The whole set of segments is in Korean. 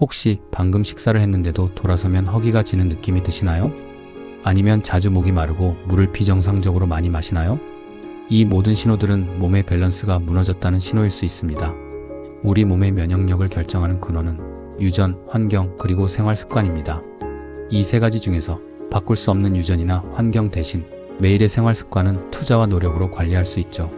혹시 방금 식사를 했는데도 돌아서면 허기가 지는 느낌이 드시나요? 아니면 자주 목이 마르고 물을 비정상적으로 많이 마시나요? 이 모든 신호들은 몸의 밸런스가 무너졌다는 신호일 수 있습니다. 우리 몸의 면역력을 결정하는 근원은 유전, 환경, 그리고 생활 습관입니다. 이 세 가지 중에서 바꿀 수 없는 유전이나 환경 대신 매일의 생활 습관은 투자와 노력으로 관리할 수 있죠.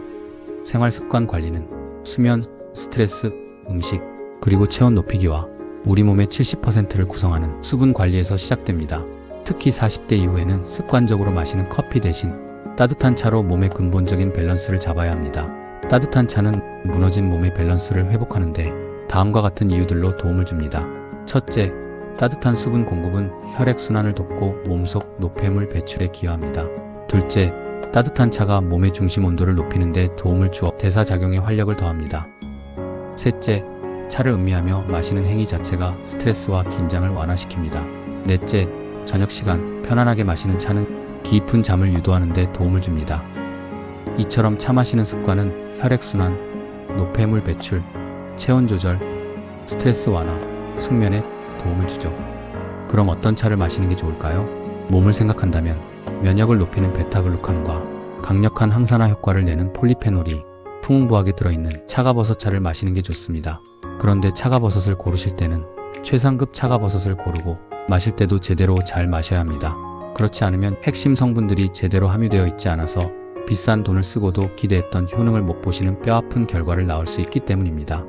생활 습관 관리는 수면, 스트레스, 음식, 그리고 체온 높이기와 우리 몸의 70%를 구성하는 수분 관리에서 시작됩니다. 특히 40대 이후에는 습관적으로 마시는 커피 대신 따뜻한 차로 몸의 근본적인 밸런스를 잡아야 합니다. 따뜻한 차는 무너진 몸의 밸런스를 회복하는데 다음과 같은 이유들로 도움을 줍니다. 첫째, 따뜻한 수분 공급은 혈액순환을 돕고 몸속 노폐물 배출에 기여합니다. 둘째, 따뜻한 차가 몸의 중심 온도를 높이는 데 도움을 주어 대사작용에 활력을 더합니다. 셋째, 차를 음미하며 마시는 행위 자체가 스트레스와 긴장을 완화시킵니다. 넷째, 저녁 시간 편안하게 마시는 차는 깊은 잠을 유도하는 데 도움을 줍니다. 이처럼 차 마시는 습관은 혈액순환, 노폐물 배출, 체온 조절, 스트레스 완화, 숙면에 도움을 주죠. 그럼 어떤 차를 마시는 게 좋을까요? 몸을 생각한다면 면역을 높이는 베타글루칸과 강력한 항산화 효과를 내는 폴리페놀이 풍부하게 들어있는 차가버섯차를 마시는 게 좋습니다. 그런데 차가버섯을 고르실 때는 최상급 차가버섯을 고르고 마실 때도 제대로 잘 마셔야 합니다. 그렇지 않으면 핵심 성분들이 제대로 함유되어 있지 않아서 비싼 돈을 쓰고도 기대했던 효능을 못 보시는 뼈아픈 결과를 낳을 수 있기 때문입니다.